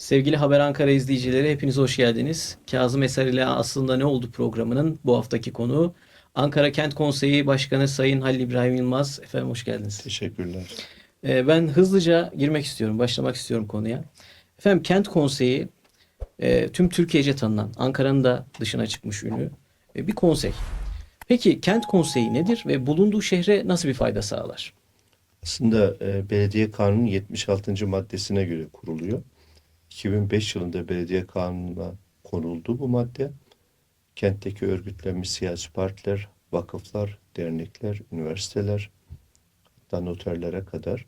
Sevgili Haber Ankara izleyicileri hepiniz hoş geldiniz. Kazım Eser ile Aslında Ne Oldu programının bu haftaki konuğu Ankara Kent Konseyi Başkanı Sayın Halil İbrahim Yılmaz. Efendim hoş geldiniz. Teşekkürler. Ee, ben hızlıca girmek istiyorum, başlamak istiyorum konuya. Efendim Kent Konseyi e, tüm Türkiye'ce tanınan, Ankara'nın da dışına çıkmış ünlü e, bir konsey. Peki Kent Konseyi nedir ve bulunduğu şehre nasıl bir fayda sağlar? Aslında e, belediye kanunun 76. maddesine göre kuruluyor. 2005 yılında belediye kanununa konuldu bu madde. Kentteki örgütlenmiş siyasi partiler, vakıflar, dernekler, üniversiteler, hatta noterlere kadar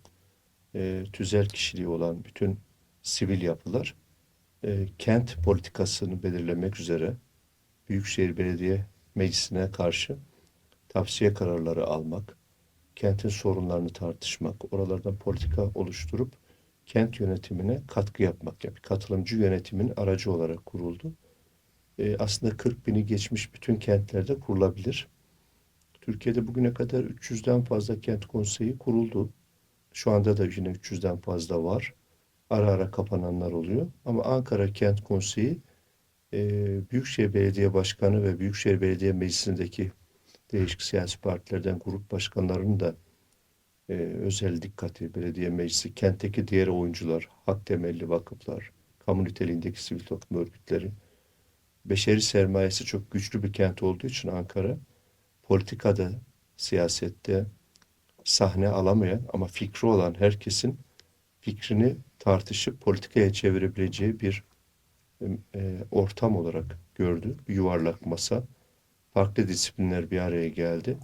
e, tüzel kişiliği olan bütün sivil yapılar e, kent politikasını belirlemek üzere Büyükşehir Belediye Meclisi'ne karşı tavsiye kararları almak, kentin sorunlarını tartışmak, oralardan politika oluşturup kent yönetimine katkı yapmak, yani katılımcı yönetimin aracı olarak kuruldu. E, aslında 40 bini geçmiş bütün kentlerde kurulabilir. Türkiye'de bugüne kadar 300'den fazla kent konseyi kuruldu. Şu anda da yine 300'den fazla var. Ara ara kapananlar oluyor. Ama Ankara Kent Konseyi e, Büyükşehir Belediye Başkanı ve Büyükşehir Belediye Meclisi'ndeki değişik siyasi partilerden grup başkanlarının da e, özel dikkati, belediye meclisi, kentteki diğer oyuncular, hak temelli vakıflar, kamu niteliğindeki sivil toplum örgütleri, beşeri sermayesi çok güçlü bir kent olduğu için Ankara, politikada, siyasette sahne alamayan ama fikri olan herkesin fikrini tartışıp politikaya çevirebileceği bir e, ortam olarak gördü. Yuvarlak masa. Farklı disiplinler bir araya geldi.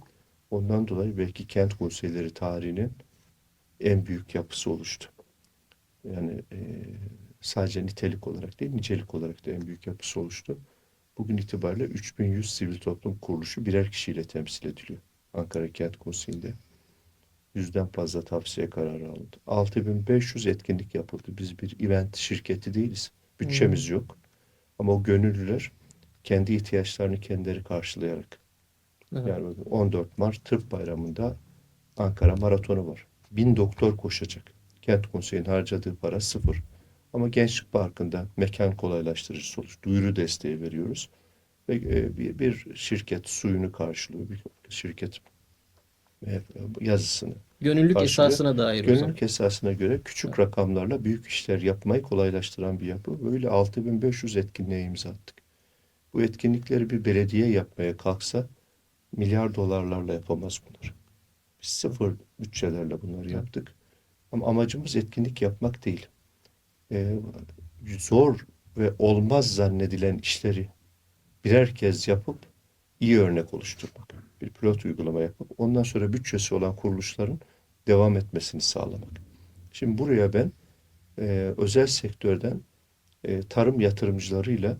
Ondan dolayı belki kent konseyleri tarihinin en büyük yapısı oluştu. Yani e, sadece nitelik olarak değil, nicelik olarak da en büyük yapısı oluştu. Bugün itibariyle 3100 sivil toplum kuruluşu birer kişiyle temsil ediliyor. Ankara Kent Konseyi'nde. Yüzden fazla tavsiye kararı alındı. 6500 etkinlik yapıldı. Biz bir event şirketi değiliz. Bütçemiz yok. Ama o gönüllüler kendi ihtiyaçlarını kendileri karşılayarak Yani 14 Mart Tıp Bayramı'nda Ankara Maratonu var. Bin doktor koşacak. Kent Konseyi'nin harcadığı para sıfır. Ama Gençlik Parkı'nda mekan kolaylaştırıcısı olur. Duyuru desteği veriyoruz. Ve e, bir, bir şirket suyunu karşılıyor. Bir şirket e, yazısını. Gönüllülük Karşılıyor. esasına dair. Gönüllülük esasına göre küçük rakamlarla büyük işler yapmayı kolaylaştıran bir yapı. Böyle 6500 etkinliğe imza attık. Bu etkinlikleri bir belediye yapmaya kalksa milyar dolarlarla yapamaz bunları. Biz sıfır bütçelerle bunları yaptık. Ama amacımız etkinlik yapmak değil. Ee, zor ve olmaz zannedilen işleri birer kez yapıp iyi örnek oluşturmak. Bir pilot uygulama yapıp ondan sonra bütçesi olan kuruluşların devam etmesini sağlamak. Şimdi buraya ben e, özel sektörden e, tarım yatırımcılarıyla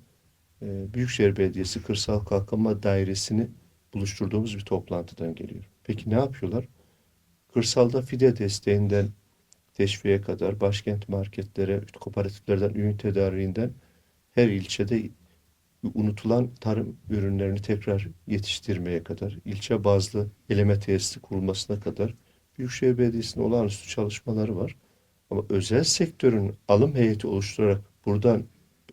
e, Büyükşehir Belediyesi Kırsal Kalkınma Dairesi'ni buluşturduğumuz bir toplantıdan geliyorum. Peki ne yapıyorlar? Kırsalda fide desteğinden teşviğe kadar başkent marketlere, kooperatiflerden, ürün tedariğinden her ilçede unutulan tarım ürünlerini tekrar yetiştirmeye kadar, ilçe bazlı eleme tesisi kurulmasına kadar Büyükşehir Belediyesi'nin olağanüstü çalışmaları var. Ama özel sektörün alım heyeti oluşturarak buradan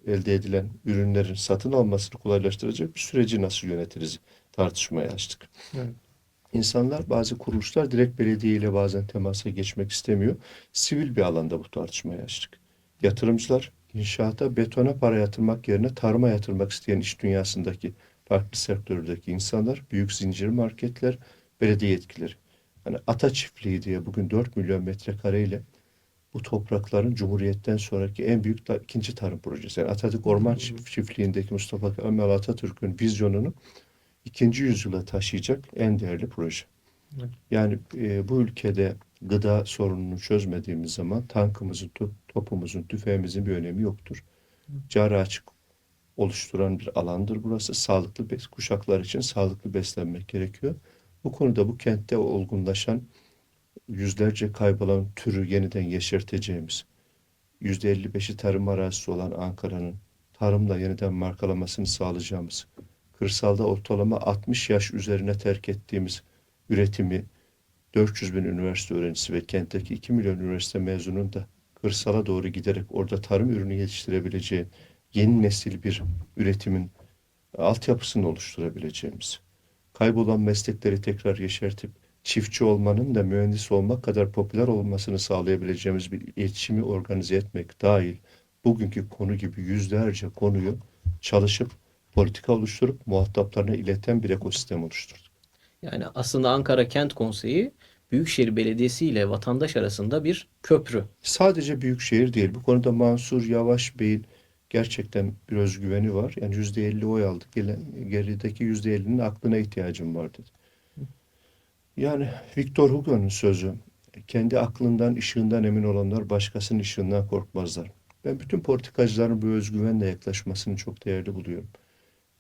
elde edilen ürünlerin satın almasını kolaylaştıracak bir süreci nasıl yönetiriz tartışmaya açtık. Evet. İnsanlar, bazı kuruluşlar direkt belediye ile bazen temasa geçmek istemiyor. Sivil bir alanda bu tartışmayı açtık. Yatırımcılar inşaata, betona para yatırmak yerine tarıma yatırmak isteyen iş dünyasındaki farklı sektördeki insanlar, büyük zincir marketler, belediye yetkileri. Hani ata çiftliği diye bugün 4 milyon metrekare bu toprakların Cumhuriyet'ten sonraki en büyük ta- ikinci tarım projesi. Yani Atatürk Orman Çift- Çiftliği'ndeki Mustafa Kemal Atatürk'ün vizyonunu ikinci yüzyıla taşıyacak en değerli proje. Evet. Yani e, bu ülkede gıda sorununu çözmediğimiz zaman tankımızın, top- topumuzun, tüfeğimizin bir önemi yoktur. Cari açık oluşturan bir alandır burası. Sağlıklı bes kuşaklar için sağlıklı beslenmek gerekiyor. Bu konuda bu kentte olgunlaşan yüzlerce kaybolan türü yeniden yeşerteceğimiz, yüzde 55'i tarım arazisi olan Ankara'nın tarımla yeniden markalamasını sağlayacağımız, kırsalda ortalama 60 yaş üzerine terk ettiğimiz üretimi 400 bin üniversite öğrencisi ve kentteki 2 milyon üniversite mezunun da kırsala doğru giderek orada tarım ürünü yetiştirebileceği yeni nesil bir üretimin altyapısını oluşturabileceğimiz, kaybolan meslekleri tekrar yeşertip çiftçi olmanın da mühendis olmak kadar popüler olmasını sağlayabileceğimiz bir iletişimi organize etmek dahil bugünkü konu gibi yüzlerce konuyu çalışıp politika oluşturup muhataplarına ileten bir ekosistem oluşturduk. Yani aslında Ankara Kent Konseyi Büyükşehir Belediyesi ile vatandaş arasında bir köprü. Sadece büyükşehir değil. Bu konuda Mansur Yavaş Bey'in gerçekten bir özgüveni var. Yani yüzde elli oy aldık. Gelen, gerideki yüzde ellinin aklına ihtiyacım var dedi. Yani Victor Hugo'nun sözü kendi aklından, ışığından emin olanlar başkasının ışığından korkmazlar. Ben bütün politikacıların bu özgüvenle yaklaşmasını çok değerli buluyorum.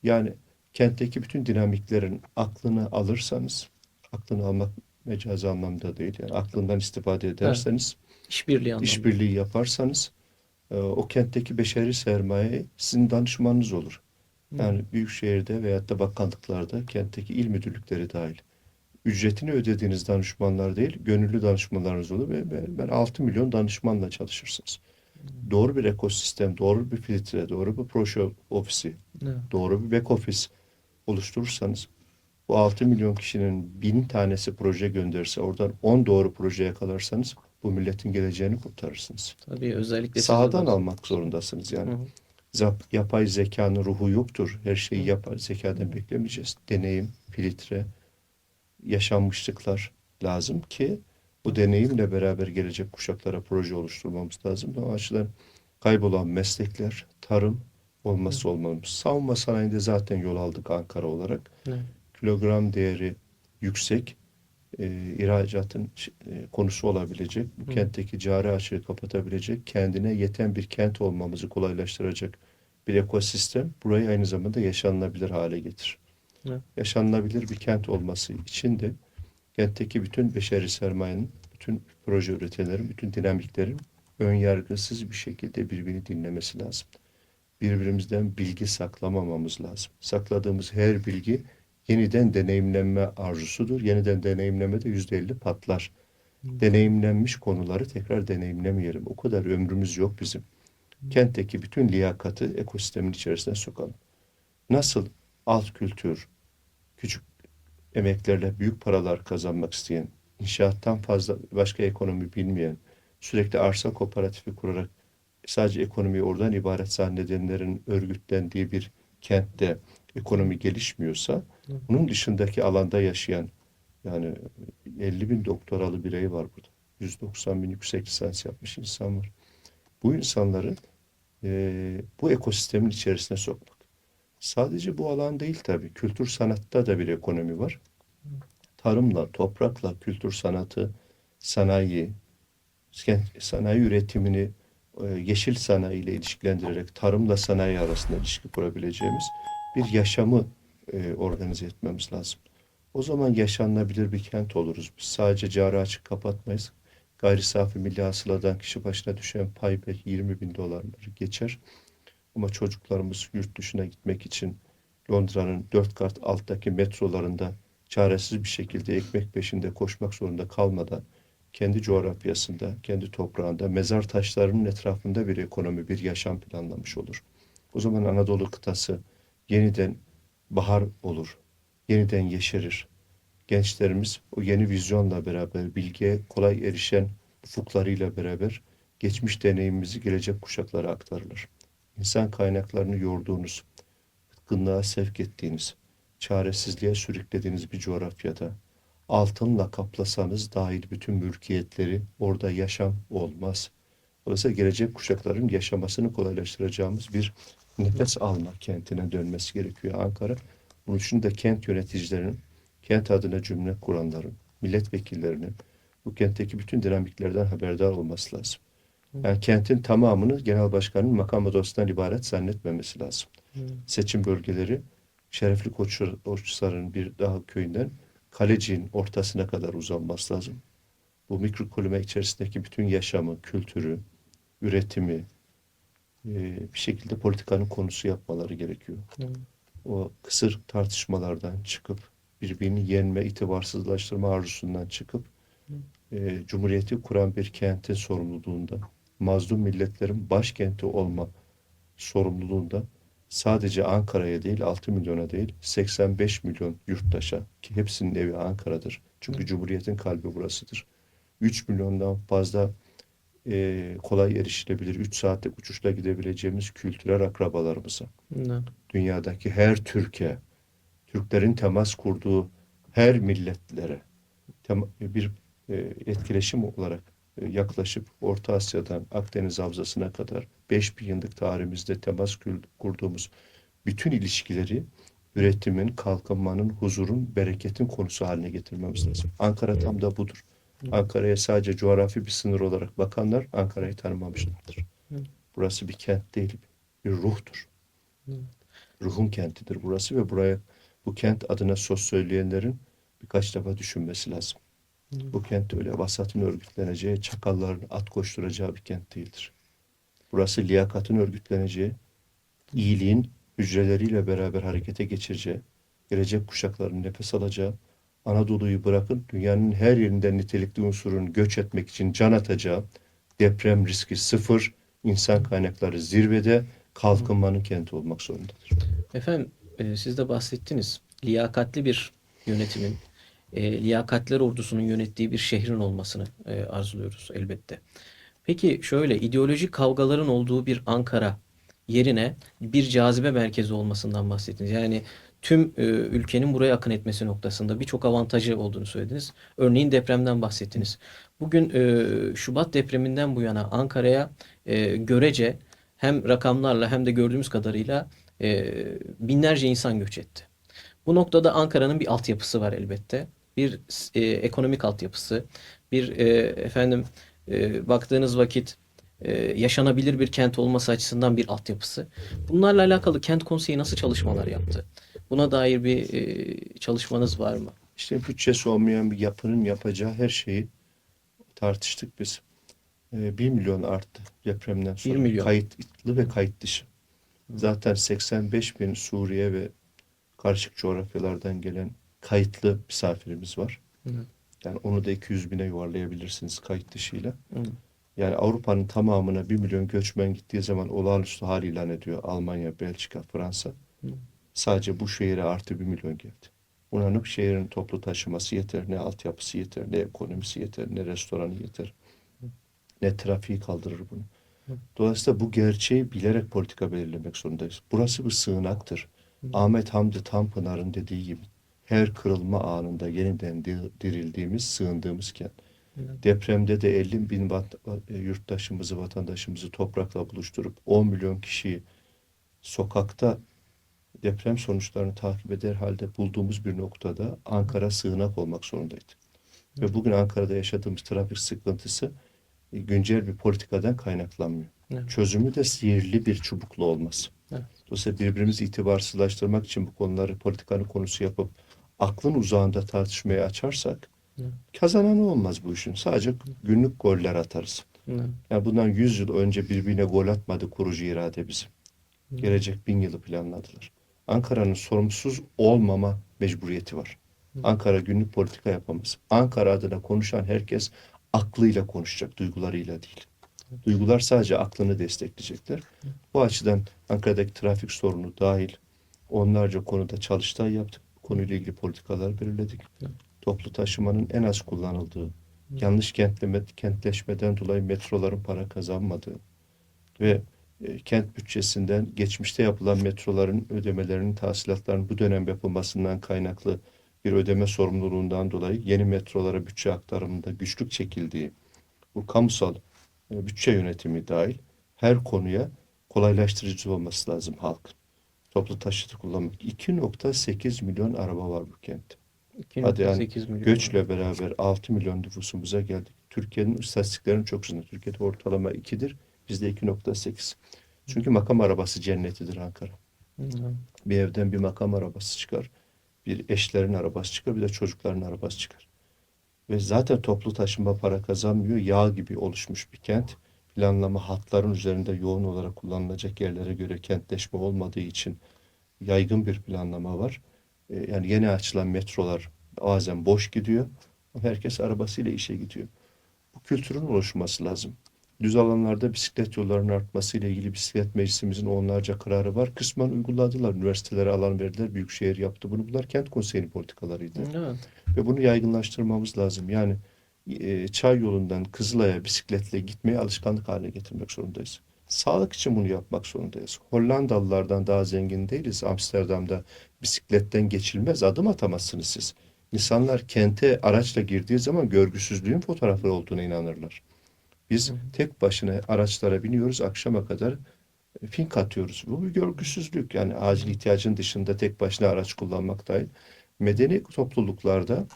Yani kentteki bütün dinamiklerin aklını alırsanız, aklını almak mecazi anlamda değil, yani aklından istifade ederseniz, İşbirliği anlamında. işbirliği yaparsanız e, o kentteki beşeri sermaye sizin danışmanınız olur. Yani büyük şehirde veyahut da bakanlıklarda kentteki il müdürlükleri dahil. Ücretini ödediğiniz danışmanlar değil, gönüllü danışmanlarınız olur ve ben- ben 6 milyon danışmanla çalışırsınız. Doğru bir ekosistem, doğru bir filtre, doğru bir proje ofisi, Evet. doğru bir back office oluşturursanız bu 6 milyon kişinin bin tanesi proje gönderirse oradan 10 doğru proje yakalarsanız bu milletin geleceğini kurtarırsınız. Tabii özellikle Sahadan almak zorundasınız yani. Hı hı. Yapay zekanın ruhu yoktur. Her şeyi yapay zekadan beklemeyeceğiz. Deneyim, filtre, yaşanmışlıklar lazım ki bu deneyimle beraber gelecek kuşaklara proje oluşturmamız lazım. O açıdan kaybolan meslekler, tarım olması olmamız. Savunma sanayinde zaten yol aldık Ankara olarak. Evet. Kilogram değeri yüksek, e, ihracatın e, konusu olabilecek, bu Hı. kentteki cari açığı kapatabilecek, kendine yeten bir kent olmamızı kolaylaştıracak bir ekosistem burayı aynı zamanda yaşanılabilir hale getirir. Evet. Yaşanılabilir bir kent olması için de kentteki bütün beşeri sermayenin, bütün proje üretenlerin, bütün dinamiklerin ön yargısız bir şekilde birbirini dinlemesi lazım. Birbirimizden bilgi saklamamamız lazım. Sakladığımız her bilgi yeniden deneyimlenme arzusudur. Yeniden deneyimleme de yüzde elli patlar. Deneyimlenmiş konuları tekrar deneyimlemeyelim. O kadar ömrümüz yok bizim. Kentteki bütün liyakatı ekosistemin içerisine sokalım. Nasıl alt kültür, küçük emeklerle büyük paralar kazanmak isteyen, inşaattan fazla başka ekonomi bilmeyen, sürekli arsa kooperatifi kurarak sadece ekonomiyi oradan ibaret zannedenlerin örgütlendiği bir kentte ekonomi gelişmiyorsa, bunun dışındaki alanda yaşayan yani 50 bin doktoralı birey var burada. 190 bin yüksek lisans yapmış insan var. Bu insanları eee, bu ekosistemin içerisine sokmak. Sadece bu alan değil tabii. Kültür sanatta da bir ekonomi var. Tarımla, toprakla, kültür sanatı, sanayi, sanayi üretimini e, yeşil sanayi ile ilişkilendirerek tarımla sanayi arasında ilişki kurabileceğimiz bir yaşamı e, organize etmemiz lazım. O zaman yaşanılabilir bir kent oluruz. Biz sadece cari açık kapatmayız. Gayri safi milli hasıladan kişi başına düşen pay belki 20 bin dolarları geçer. Ama çocuklarımız yurt dışına gitmek için Londra'nın dört kat alttaki metrolarında çaresiz bir şekilde ekmek peşinde koşmak zorunda kalmadan kendi coğrafyasında, kendi toprağında, mezar taşlarının etrafında bir ekonomi, bir yaşam planlamış olur. O zaman Anadolu kıtası yeniden bahar olur, yeniden yeşerir. Gençlerimiz o yeni vizyonla beraber, bilgiye kolay erişen ufuklarıyla beraber geçmiş deneyimimizi gelecek kuşaklara aktarırlar. İnsan kaynaklarını yorduğunuz, bıkkınlığa sevk ettiğiniz, çaresizliğe sürüklediğiniz bir coğrafyada altınla kaplasanız dahil bütün mülkiyetleri orada yaşam olmaz. Dolayısıyla gelecek kuşakların yaşamasını kolaylaştıracağımız bir nefes alma kentine dönmesi gerekiyor Ankara. Bunun için de kent yöneticilerinin, kent adına cümle kuranların, milletvekillerinin bu kentteki bütün dinamiklerden haberdar olması lazım. Yani kentin tamamını genel başkanın makam odasından ibaret zannetmemesi lazım. Seçim bölgeleri Şerefli Koçhisar'ın bir daha köyünden Kaleci'nin ortasına kadar uzanması lazım. Bu mikroklima içerisindeki bütün yaşamı, kültürü, üretimi e, bir şekilde politikanın konusu yapmaları gerekiyor. O kısır tartışmalardan çıkıp birbirini yenme, itibarsızlaştırma arzusundan çıkıp e, Cumhuriyeti kuran bir kentin sorumluluğunda mazlum milletlerin başkenti olma sorumluluğunda sadece Ankara'ya değil 6 milyona değil 85 milyon yurttaşa ki hepsinin evi Ankara'dır. Çünkü Cumhuriyet'in kalbi burasıdır. 3 milyondan fazla e, kolay erişilebilir 3 saatlik uçuşla gidebileceğimiz kültürel akrabalarımıza Ne? dünyadaki her Türkiye, Türklerin temas kurduğu her milletlere bir e, etkileşim olarak yaklaşıp Orta Asya'dan Akdeniz Havzası'na kadar 5000 yıllık tarihimizde temas kurduğumuz bütün ilişkileri üretimin, kalkınmanın, huzurun, bereketin konusu haline getirmemiz lazım. Ankara tam da budur. Ankara'ya sadece coğrafi bir sınır olarak bakanlar Ankara'yı tanımamışlardır. Burası bir kent değil, bir ruhtur ruhun kentidir burası ve buraya bu kent adına söz söyleyenlerin birkaç defa düşünmesi lazım. Bu kent öyle vasatın örgütleneceği, çakalların at koşturacağı bir kent değildir. Burası liyakatın örgütleneceği, iyiliğin hücreleriyle beraber harekete geçireceği, gelecek kuşakların nefes alacağı, Anadolu'yu bırakın dünyanın her yerinden nitelikli unsurun göç etmek için can atacağı, deprem riski sıfır, insan kaynakları zirvede, kalkınmanın kenti olmak zorundadır. Efendim e, siz de bahsettiniz. Liyakatli bir yönetimin, e, liyakatler ordusunun yönettiği bir şehrin olmasını e, arzuluyoruz elbette. Peki şöyle ideolojik kavgaların olduğu bir Ankara yerine bir cazibe merkezi olmasından bahsettiniz. Yani tüm e, ülkenin buraya akın etmesi noktasında birçok avantajı olduğunu söylediniz. Örneğin depremden bahsettiniz. Bugün e, Şubat depreminden bu yana Ankara'ya e, görece hem rakamlarla hem de gördüğümüz kadarıyla e, binlerce insan göç etti. Bu noktada Ankara'nın bir altyapısı var elbette. Bir e, ekonomik altyapısı, bir e, efendim e, baktığınız vakit e, yaşanabilir bir kent olması açısından bir altyapısı. Bunlarla alakalı kent konseyi nasıl çalışmalar yaptı? Buna dair bir e, çalışmanız var mı? İşte bütçesi olmayan bir yapının yapacağı her şeyi tartıştık biz. Ee, 1 milyon arttı depremden sonra. 1 milyon. Kayıtlı ve kayıt dışı. Zaten 85 bin Suriye ve karışık coğrafyalardan gelen kayıtlı misafirimiz var. Hı. Yani onu da 200 bine yuvarlayabilirsiniz kayıt dışıyla. Hı. Yani Avrupa'nın tamamına 1 milyon göçmen gittiği zaman olağanüstü hal ilan ediyor Almanya, Belçika, Fransa. Hı. Sadece bu şehire artı 1 milyon geldi. Bunun şehrin toplu taşıması yeter, ne altyapısı yeter, ne ekonomisi yeter, ne restoranı yeter, ne trafiği kaldırır bunu. Dolayısıyla bu gerçeği bilerek politika belirlemek zorundayız. Burası bir sığınaktır. Ahmet Hamdi Tanpınar'ın dediği gibi her kırılma anında yeniden di- dirildiğimiz, sığındığımız kent. Depremde de 50 bin vat- e, yurttaşımızı, vatandaşımızı toprakla buluşturup 10 milyon kişiyi sokakta deprem sonuçlarını takip eder halde bulduğumuz bir noktada Ankara sığınak olmak zorundaydı. Ve bugün Ankara'da yaşadığımız trafik sıkıntısı e, güncel bir politikadan kaynaklanmıyor. Evet. Çözümü de sihirli bir çubuklu olması. Evet. Dolayısıyla birbirimizi itibarsızlaştırmak için bu konuları politikanın konusu yapıp aklın uzağında tartışmaya açarsak Evet. kazananı olmaz bu işin. Sadece günlük goller atarız. Hı. Yani bundan 100 yıl önce birbirine gol atmadı kurucu irade bizim. Gelecek bin yılı planladılar. Ankara'nın sorumsuz olmama mecburiyeti var. Ankara günlük politika yapamaz. Ankara adına konuşan herkes aklıyla konuşacak, duygularıyla değil. Duygular sadece aklını destekleyecekler. Bu açıdan Ankara'daki trafik sorunu dahil onlarca konuda çalıştay yaptık. Konuyla ilgili politikalar belirledik. Toplu taşımanın en az kullanıldığı, yanlış kentleme, kentleşmeden dolayı metroların para kazanmadığı ve e, kent bütçesinden geçmişte yapılan metroların ödemelerinin, tahsilatlarının bu dönem yapılmasından kaynaklı bir ödeme sorumluluğundan dolayı yeni metrolara bütçe aktarımında güçlük çekildiği, bu kamusal bütçe yönetimi dahil her konuya kolaylaştırıcı olması lazım halkın. Toplu taşıtı kullanmak. 2.8 milyon araba var bu kentte. Hadi yani 2.8 milyon. Göçle beraber 6 milyon nüfusumuza geldik. Türkiye'nin istatistiklerinin çok hızlı. Türkiye'de ortalama 2'dir. Bizde 2.8. Çünkü makam arabası cennetidir Ankara. Hı. Bir evden bir makam arabası çıkar. Bir eşlerin arabası çıkar. Bir de çocukların arabası çıkar. Ve zaten toplu taşıma para kazanmıyor. Yağ gibi oluşmuş bir kent. Planlama hatların üzerinde yoğun olarak kullanılacak yerlere göre kentleşme olmadığı için yaygın bir planlama var. E, Yani yeni açılan metrolar bazen boş gidiyor. Herkes arabasıyla işe gidiyor. Bu kültürün oluşması lazım. Düz alanlarda bisiklet yollarının artması ile ilgili bisiklet meclisimizin onlarca kararı var. Kısmen uyguladılar. Üniversitelere alan verdiler. Büyükşehir yaptı bunu. Bunlar kent konseyinin politikalarıydı. Evet. Ve bunu yaygınlaştırmamız lazım. Yani e, çay yolundan Kızılay'a bisikletle gitmeyi alışkanlık haline getirmek zorundayız. Sağlık için bunu yapmak zorundayız. Hollandalılardan daha zengin değiliz. Amsterdam'da bisikletten geçilmez adım atamazsınız siz. İnsanlar kente araçla girdiği zaman görgüsüzlüğün fotoğrafları olduğuna inanırlar. Biz tek başına araçlara biniyoruz akşama kadar e, fink atıyoruz. Bu bir görgüsüzlük. Yani acil ihtiyacın dışında tek başına araç kullanmak dahil. Medeni topluluklarda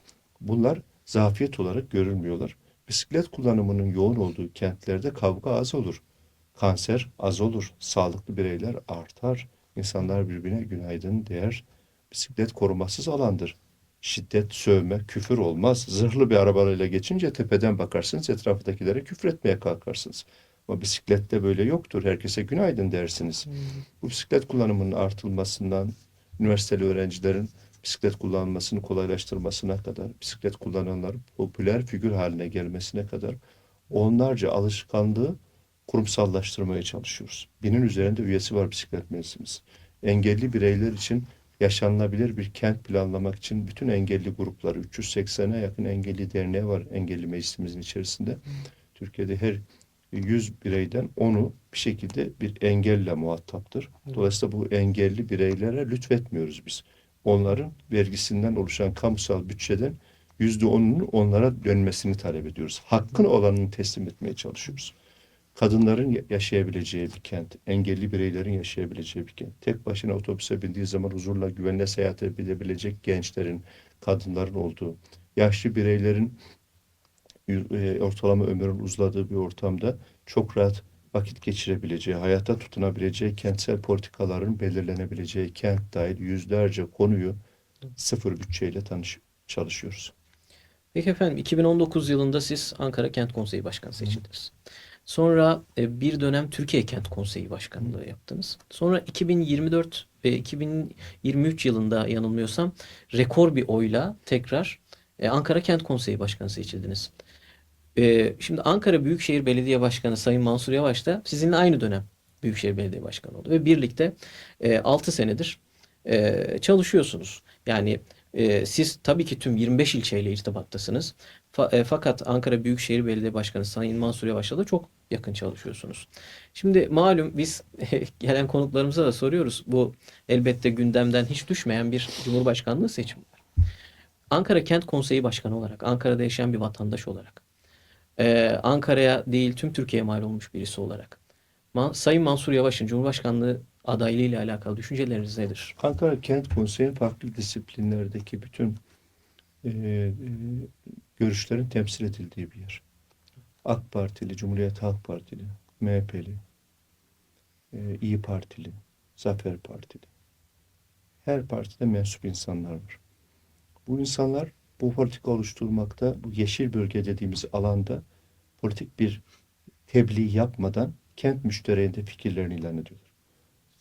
bunlar zafiyet olarak görülmüyorlar. Bisiklet kullanımının yoğun olduğu kentlerde kavga az olur. Kanser az olur. Sağlıklı bireyler artar. İnsanlar birbirine günaydın der. Bisiklet korumasız alandır. Şiddet, sövme, küfür olmaz. Zırhlı bir arabayla geçince tepeden bakarsınız, etrafındakilere küfretmeye kalkarsınız. Ama bisiklette böyle yoktur. Herkese günaydın dersiniz. Bu bisiklet kullanımının artılmasından, üniversiteli öğrencilerin bisiklet kullanmasını kolaylaştırmasına kadar, bisiklet kullananların popüler figür haline gelmesine kadar onlarca alışkanlığı kurumsallaştırmaya çalışıyoruz. Binin üzerinde üyesi var bisiklet meclisimiz. Engelli bireyler için yaşanılabilir bir kent planlamak için bütün engelli grupları, 380'e yakın engelli derneği var engelli meclisimizin içerisinde. Türkiye'de her 100 bireyden 10'u bir şekilde bir engelle muhataptır. Dolayısıyla bu engelli bireylere lütfetmiyoruz biz. Onların vergisinden oluşan kamusal bütçeden %10'unun onlara dönmesini talep ediyoruz. Hakkın olanını teslim etmeye çalışıyoruz. Kadınların ya- yaşayabileceği bir kent, engelli bireylerin yaşayabileceği bir kent. Tek başına otobüse bindiği zaman huzurla güvenle seyahat edebilecek gençlerin, kadınların olduğu, yaşlı bireylerin e, ortalama ömrün uzladığı bir ortamda çok rahat vakit geçirebileceği, hayata tutunabileceği kentsel politikaların belirlenebileceği kent dahil yüzlerce konuyu sıfır bütçeyle tanış çalışıyoruz. Peki efendim 2019 yılında siz Ankara Kent Konseyi Başkanı seçildiniz. Sonra e, bir dönem Türkiye Kent Konseyi Başkanlığı yaptınız. Sonra 2024 ve 2023 yılında yanılmıyorsam rekor bir oyla tekrar e, Ankara Kent Konseyi Başkanı seçildiniz. E, Şimdi Ankara Büyükşehir Belediye Başkanı Sayın Mansur Yavaş da sizinle aynı dönem Büyükşehir Belediye Başkanı oldu ve birlikte 6 senedir e, çalışıyorsunuz. Yani e, siz tabii ki tüm 25 ilçeyle irtibattasınız. Fa- e, fakat Ankara Büyükşehir Belediye Başkanı Sayın Mansur Yavaş'la da çok yakın çalışıyorsunuz. Şimdi malum biz gelen konuklarımıza da soruyoruz. Bu elbette gündemden hiç düşmeyen bir Cumhurbaşkanlığı seçimi var. Ankara Kent Konseyi Başkanı olarak, Ankara'da yaşayan bir vatandaş olarak, e, Ankara'ya değil tüm Türkiye'ye mal olmuş birisi olarak, Sayın Mansur Yavaş'ın Cumhurbaşkanlığı adaylığı ile alakalı düşünceleriniz nedir? Ankara Kent Konseyi farklı disiplinlerdeki bütün e, e, görüşlerin temsil edildiği bir yer. AK Partili, Cumhuriyet Halk Partili, MHP'li, e, İyi Partili, Zafer Partili. Her partide mensup insanlar var. Bu insanlar bu politika oluşturmakta, bu yeşil bölge dediğimiz alanda politik bir tebliğ yapmadan kent müştereğinde fikirlerini ilan ediyorlar.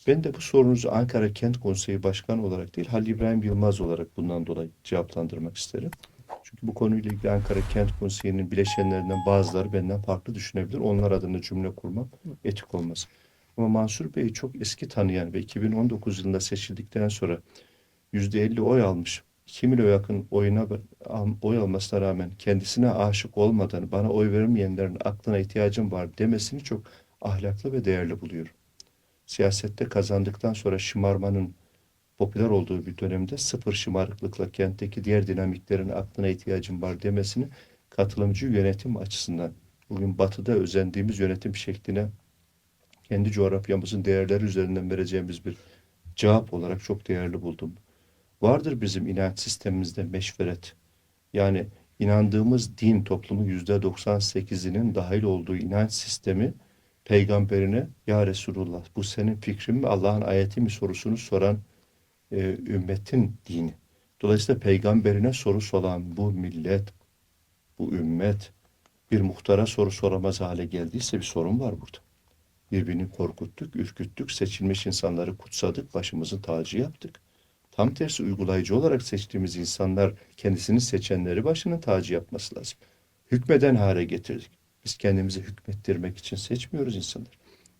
Ben de bu sorunuzu Ankara Kent Konseyi Başkanı olarak değil, Halil İbrahim Yılmaz olarak bundan dolayı cevaplandırmak isterim. Çünkü bu konuyla ilgili Ankara Kent Konseyi'nin bileşenlerinden bazıları benden farklı düşünebilir. Onlar adına cümle kurmam etik olmaz. Ama Mansur Bey'i çok eski tanıyan ve 2019 yılında seçildikten sonra %50 oy almış. 2 milyon yakın oyuna oy almasına rağmen kendisine aşık olmadan bana oy vermeyenlerin aklına ihtiyacım var demesini çok ahlaklı ve değerli buluyorum siyasette kazandıktan sonra şımarmanın popüler olduğu bir dönemde sıfır şımarıklıkla kentteki diğer dinamiklerin aklına ihtiyacım var demesini katılımcı yönetim açısından bugün batıda özendiğimiz yönetim şekline kendi coğrafyamızın değerleri üzerinden vereceğimiz bir cevap olarak çok değerli buldum. Vardır bizim inanç sistemimizde meşveret. Yani inandığımız din toplumun yüzde 98'inin dahil olduğu inanç sistemi peygamberine ya Resulullah bu senin fikrin mi Allah'ın ayeti mi sorusunu soran e, ümmetin dini. Dolayısıyla peygamberine soru soran bu millet, bu ümmet bir muhtara soru soramaz hale geldiyse bir sorun var burada. Birbirini korkuttuk, ürküttük, seçilmiş insanları kutsadık, başımızın tacı yaptık. Tam tersi uygulayıcı olarak seçtiğimiz insanlar kendisini seçenleri başının tacı yapması lazım. Hükmeden hale getirdik. Biz kendimizi hükmettirmek için seçmiyoruz insanlar.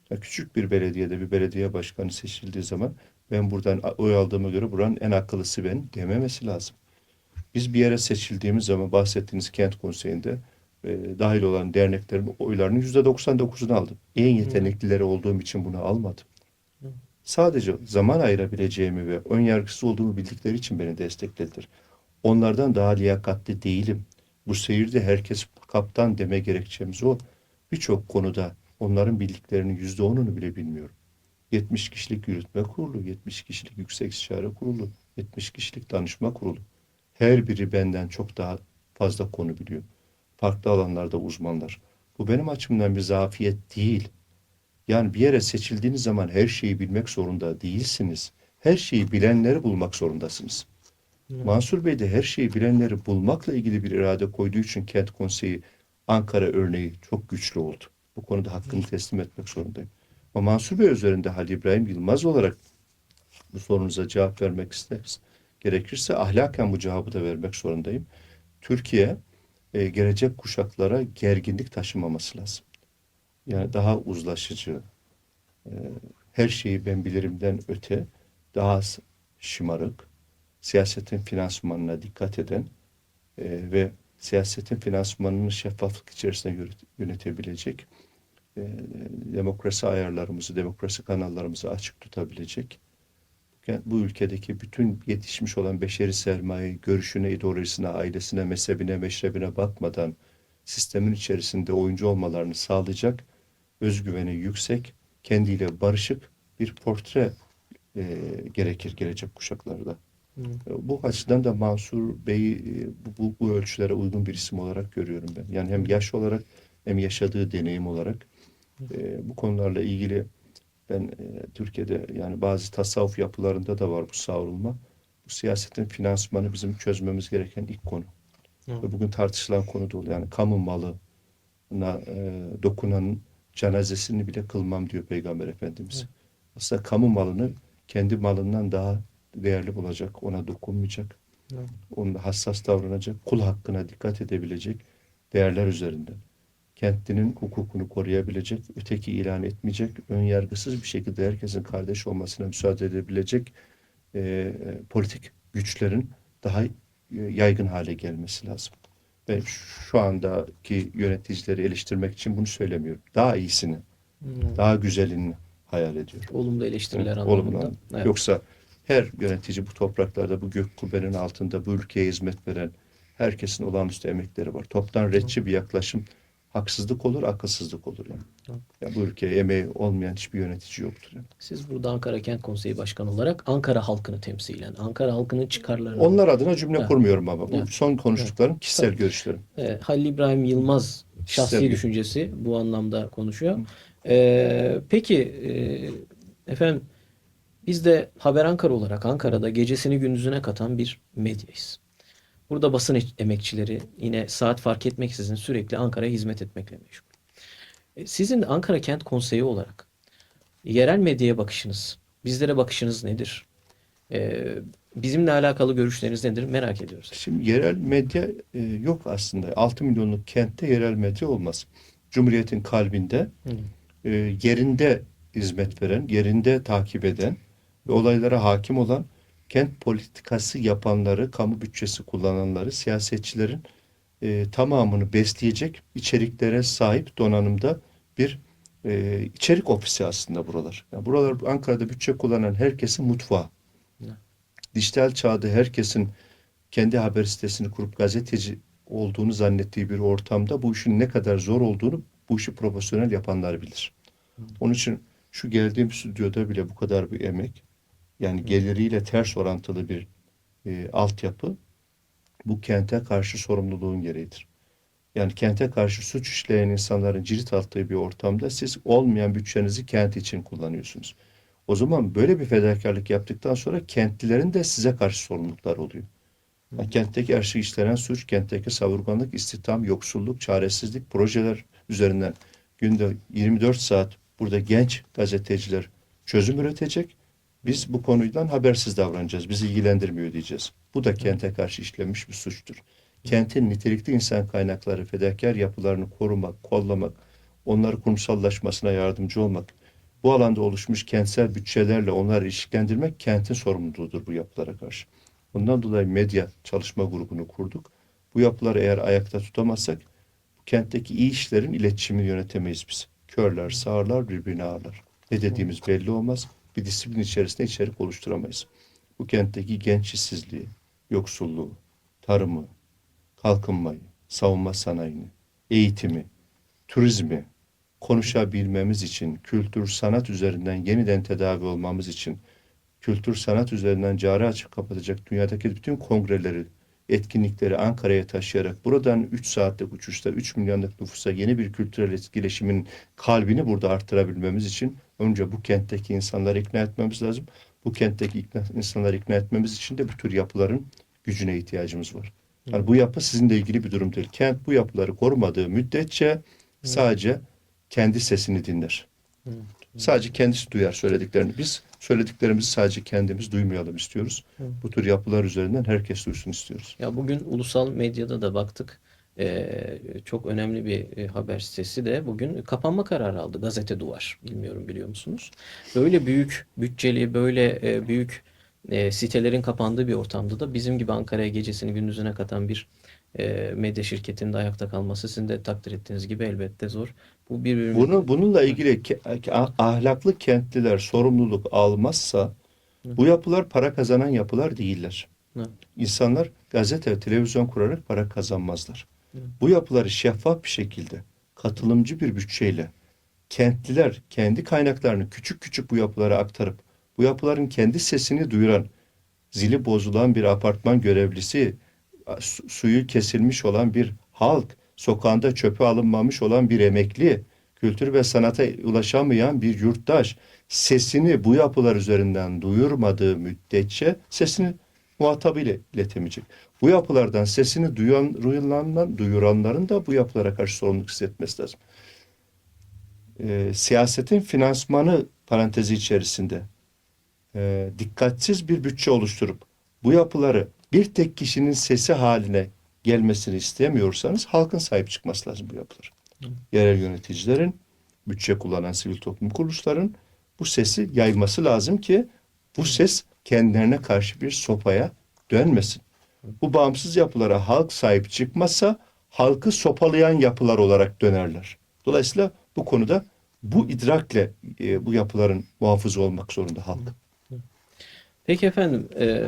Ya küçük bir belediyede bir belediye başkanı seçildiği zaman ben buradan oy aldığıma göre buranın en akıllısı ben dememesi lazım. Biz bir yere seçildiğimiz zaman bahsettiğiniz kent konseyinde e, dahil olan derneklerin oylarının yüzde 99'unu aldım. En yeteneklileri olduğum için bunu almadım. Sadece zaman ayırabileceğimi ve ön yargısız olduğumu bildikleri için beni desteklediler. Onlardan daha liyakatli değilim. Bu seyirde herkes kaptan deme gerekçemiz o. Birçok konuda onların bildiklerinin yüzde onunu bile bilmiyorum. 70 kişilik yürütme kurulu, 70 kişilik yüksek istişare kurulu, 70 kişilik danışma kurulu. Her biri benden çok daha fazla konu biliyor. Farklı alanlarda uzmanlar. Bu benim açımdan bir zafiyet değil. Yani bir yere seçildiğiniz zaman her şeyi bilmek zorunda değilsiniz. Her şeyi bilenleri bulmak zorundasınız. Mansur Bey de her şeyi bilenleri bulmakla ilgili bir irade koyduğu için kent konseyi Ankara örneği çok güçlü oldu. Bu konuda hakkını teslim etmek zorundayım. Ama Mansur Bey üzerinde Halil İbrahim Yılmaz olarak bu sorunuza cevap vermek isteriz. Gerekirse ahlaken bu cevabı da vermek zorundayım. Türkiye e, gelecek kuşaklara gerginlik taşımaması lazım. Yani daha uzlaşıcı, e, her şeyi ben bilirimden öte, daha şımarık, siyasetin finansmanına dikkat eden e, ve siyasetin finansmanını şeffaflık içerisinde yönetebilecek, e, demokrasi ayarlarımızı, demokrasi kanallarımızı açık tutabilecek, bu ülkedeki bütün yetişmiş olan beşeri sermaye görüşüne, ideolojisine, ailesine, mezhebine, meşrebine bakmadan sistemin içerisinde oyuncu olmalarını sağlayacak özgüveni yüksek, kendiyle barışık bir portre e, gerekir gelecek kuşaklarda. Bu açıdan da Mansur Bey'i e, bu, bu, ölçülere uygun bir isim olarak görüyorum ben. Yani hem yaş olarak hem yaşadığı deneyim olarak e, bu konularla ilgili ben e, Türkiye'de yani bazı tasavvuf yapılarında da var bu savrulma. Bu siyasetin finansmanı bizim çözmemiz gereken ilk konu. Hı. Ve bugün tartışılan konu da oluyor. Yani kamu malına e, dokunanın cenazesini bile kılmam diyor Peygamber Efendimiz. Aslında kamu malını kendi malından daha değerli bulacak, ona dokunmayacak, Hı. onunla hassas davranacak, kul hakkına dikkat edebilecek değerler üzerinden. Kentlinin hukukunu koruyabilecek, öteki ilan etmeyecek, ön yargısız bir şekilde herkesin kardeş olmasına müsaade edebilecek e, politik güçlerin daha e, yaygın hale gelmesi lazım. Ben şu andaki yöneticileri eleştirmek için bunu söylemiyorum. Daha iyisini, Hı. daha güzelini hayal ediyorum. Olumlu eleştiriler Evet, anlamında. olumlu. Evet. Yoksa her yönetici bu topraklarda, bu gök kubbenin altında bu ülkeye hizmet veren herkesin olağanüstü emekleri var. Toptan retçi bir yaklaşım haksızlık olur, akılsızlık olur yani. Tamam. Bu ülkeye emeği olmayan hiçbir yönetici yoktur. Yani. Siz burada Ankara Kent Konseyi Başkanı olarak Ankara halkını temsilen, Ankara halkının çıkarlarını Onlar adına cümle Evet. kurmuyorum ama bu Evet. son konuştuklarım kişisel Tabii. görüşlerim. E, Halil İbrahim Yılmaz şahsi Kişisel- düşüncesi bu anlamda konuşuyor. E, peki e, efendim biz de Haber Ankara olarak Ankara'da gecesini gündüzüne katan bir medyayız. Burada basın e- emekçileri yine saat fark etmeksizin sürekli Ankara'ya hizmet etmekle meşgul. E, Sizin Ankara Kent Konseyi olarak yerel medyaya bakışınız, bizlere bakışınız nedir? E, bizimle alakalı görüşleriniz nedir? Merak ediyoruz. Şimdi yerel medya yok aslında. 6 milyonluk kentte yerel medya olmaz. Cumhuriyetin kalbinde Hı. yerinde hizmet veren, yerinde takip eden ve olaylara hakim olan kent politikası yapanları, kamu bütçesi kullananları, siyasetçilerin e, tamamını besleyecek içeriklere sahip donanımda bir e, içerik ofisi aslında buralar. Yani buralar Ankara'da bütçe kullanan herkesin mutfağı. Evet. Dijital çağda herkesin kendi haber sitesini kurup gazeteci olduğunu zannettiği bir ortamda bu işin ne kadar zor olduğunu bu işi profesyonel yapanlar bilir. Onun için şu geldiğim stüdyoda bile bu kadar bir emek, yani geliriyle ters orantılı bir e, altyapı bu kente karşı sorumluluğun gereğidir. Yani kente karşı suç işleyen insanların cirit attığı bir ortamda siz olmayan bütçenizi kent için kullanıyorsunuz. O zaman böyle bir fedakarlık yaptıktan sonra kentlilerin de size karşı sorumluluklar oluyor. Yani kentteki her şey işlenen suç, kentteki savurganlık, istihdam, yoksulluk, çaresizlik projeler üzerinden günde 24 saat burada genç gazeteciler çözüm üretecek. Biz bu konudan habersiz davranacağız. Bizi ilgilendirmiyor diyeceğiz. Bu da kente karşı işlenmiş bir suçtur. Kentin nitelikli insan kaynakları fedakar yapılarını korumak, kollamak, onları kurumsallaşmasına yardımcı olmak, bu alanda oluşmuş kentsel bütçelerle onları ilişkilendirmek kentin sorumluluğudur bu yapılara karşı. Ondan dolayı medya çalışma grubunu kurduk. Bu yapıları eğer ayakta tutamazsak bu kentteki iyi işlerin iletişimini yönetemeyiz biz. Körler, sağırlar, birbirini ağırlar. Ne dediğimiz belli olmaz. Bir disiplin içerisinde içerik oluşturamayız. Bu kentteki genç işsizliği, yoksulluğu, tarımı, kalkınmayı, savunma sanayini, eğitimi, turizmi konuşabilmemiz için, kültür, sanat üzerinden yeniden tedavi olmamız için, kültür, sanat üzerinden cari açık kapatacak dünyadaki bütün kongreleri, etkinlikleri Ankara'ya taşıyarak buradan 3 saatlik uçuşta 3 milyonluk nüfusa yeni bir kültürel etkileşimin kalbini burada arttırabilmemiz için önce bu kentteki insanları ikna etmemiz lazım. Bu kentteki ikna, insanları ikna etmemiz için de bu tür yapıların gücüne ihtiyacımız var. Yani bu yapı sizinle ilgili bir durum değil. Kent bu yapıları korumadığı müddetçe sadece kendi sesini dinler. Sadece kendisi duyar söylediklerini. Biz söylediklerimizi sadece kendimiz duymayalım istiyoruz. Bu tür yapılar üzerinden herkes duysun istiyoruz. Ya bugün ulusal medyada da baktık. Ee, çok önemli bir e, haber sitesi de bugün kapanma kararı aldı. Gazete Duvar. Bilmiyorum biliyor musunuz? Böyle büyük bütçeli, böyle e, büyük e, sitelerin kapandığı bir ortamda da bizim gibi Ankara'ya gecesini gündüzüne katan bir e, medya şirketinin de ayakta kalması sizin de takdir ettiğiniz gibi elbette zor. Bu birbirimiz Bunu bununla ilgili ke- ah- ahlaklı kentliler sorumluluk almazsa bu yapılar para kazanan yapılar değiller. İnsanlar gazete ve televizyon kurarak para kazanmazlar. Bu yapıları şeffaf bir şekilde, katılımcı bir bütçeyle kentliler kendi kaynaklarını küçük küçük bu yapılara aktarıp bu yapıların kendi sesini duyuran, zili bozulan bir apartman görevlisi, su- suyu kesilmiş olan bir halk, sokağında çöpe alınmamış olan bir emekli, kültür ve sanata ulaşamayan bir yurttaş sesini bu yapılar üzerinden duyurmadığı müddetçe sesini muhatabıyla iletemeyecek. Bu yapılardan sesini duyan, duyulanlar, duyuranların da bu yapılara karşı sorumluluk hissetmesi lazım. Ee, siyasetin finansmanı parantezi içerisinde e, dikkatsiz bir bütçe oluşturup bu yapıları bir tek kişinin sesi haline gelmesini istemiyorsanız halkın sahip çıkması lazım bu yapılara. Yerel yöneticilerin, bütçe kullanan sivil toplum kuruluşların bu sesi yayması lazım ki bu ses kendilerine karşı bir sopaya dönmesin. Bu bağımsız yapılara halk sahip çıkmazsa halkı sopalayan yapılar olarak dönerler. Dolayısıyla bu konuda bu idrakle e, bu yapıların muhafızı olmak zorunda halk. Peki efendim, e,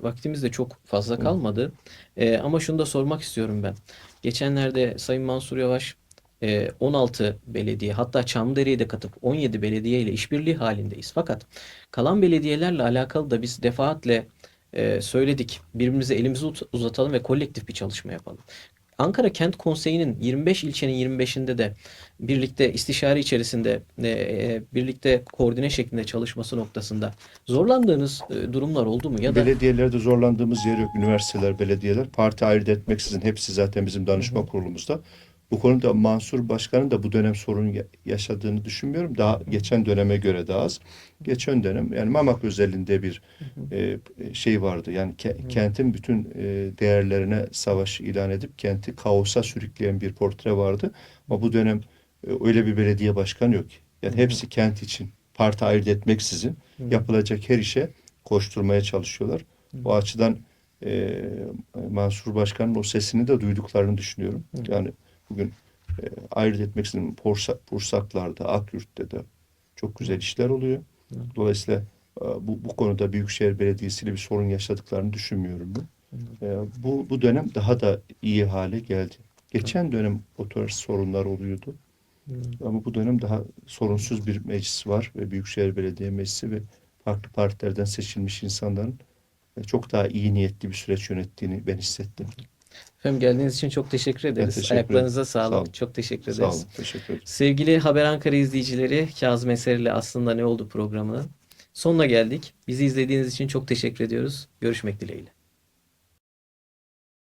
vaktimiz de çok fazla kalmadı. E, ama şunu da sormak istiyorum ben. Geçenlerde Sayın Mansur Yavaş e, 16 belediye hatta Çamlıdere'ye de katıp 17 belediye ile işbirliği halindeyiz. Fakat kalan belediyelerle alakalı da biz defaatle e, söyledik. Birbirimize elimizi uzatalım ve kolektif bir çalışma yapalım. Ankara Kent Konseyi'nin 25 ilçenin 25'inde de birlikte istişare içerisinde e, e, birlikte koordine şeklinde çalışması noktasında zorlandığınız e, durumlar oldu mu? Ya da Belediyelerde zorlandığımız yer yok. Üniversiteler, belediyeler parti ayırt etmeksizin hepsi zaten bizim danışma kurulumuzda. Bu konuda Mansur Başkan'ın da bu dönem sorun ya- yaşadığını düşünmüyorum. Daha geçen döneme göre daha az. Geçen dönem yani Mamak özelinde bir e, şey vardı. Yani ke- kentin bütün e, değerlerine savaş ilan edip kenti kaosa sürükleyen bir portre vardı. Ama bu dönem öyle bir belediye başkanı yok. Yani hepsi kent için parti ayırt etmeksizin yapılacak her işe koşturmaya çalışıyorlar. O açıdan e, Mansur Başkan'ın o sesini de duyduklarını düşünüyorum. Yani bugün e, ayırt etmeksizin Porsa, Pursaklar'da, Akyurt'ta da çok güzel işler oluyor. Dolayısıyla e, bu, bu konuda Büyükşehir Belediyesi ile bir sorun yaşadıklarını düşünmüyorum ben. E, bu, bu dönem daha da iyi hale geldi. Geçen dönem o tarz sorunlar oluyordu. Ama bu dönem daha sorunsuz bir meclis var ve Büyükşehir Belediye Meclisi ve farklı partilerden seçilmiş insanların e, çok daha iyi niyetli bir süreç yönettiğini ben hissettim. efendim geldiğiniz için çok teşekkür ederiz. teşekkür ederim. Ayaklarınıza sağlık. Sağ olun. Çok teşekkür Sağ ederiz. olun. Teşekkür ederim. Sevgili Haber Ankara izleyicileri, Kazım Eser ile Aslında Ne Oldu programının sonuna geldik. Bizi izlediğiniz için çok teşekkür ediyoruz. Görüşmek dileğiyle.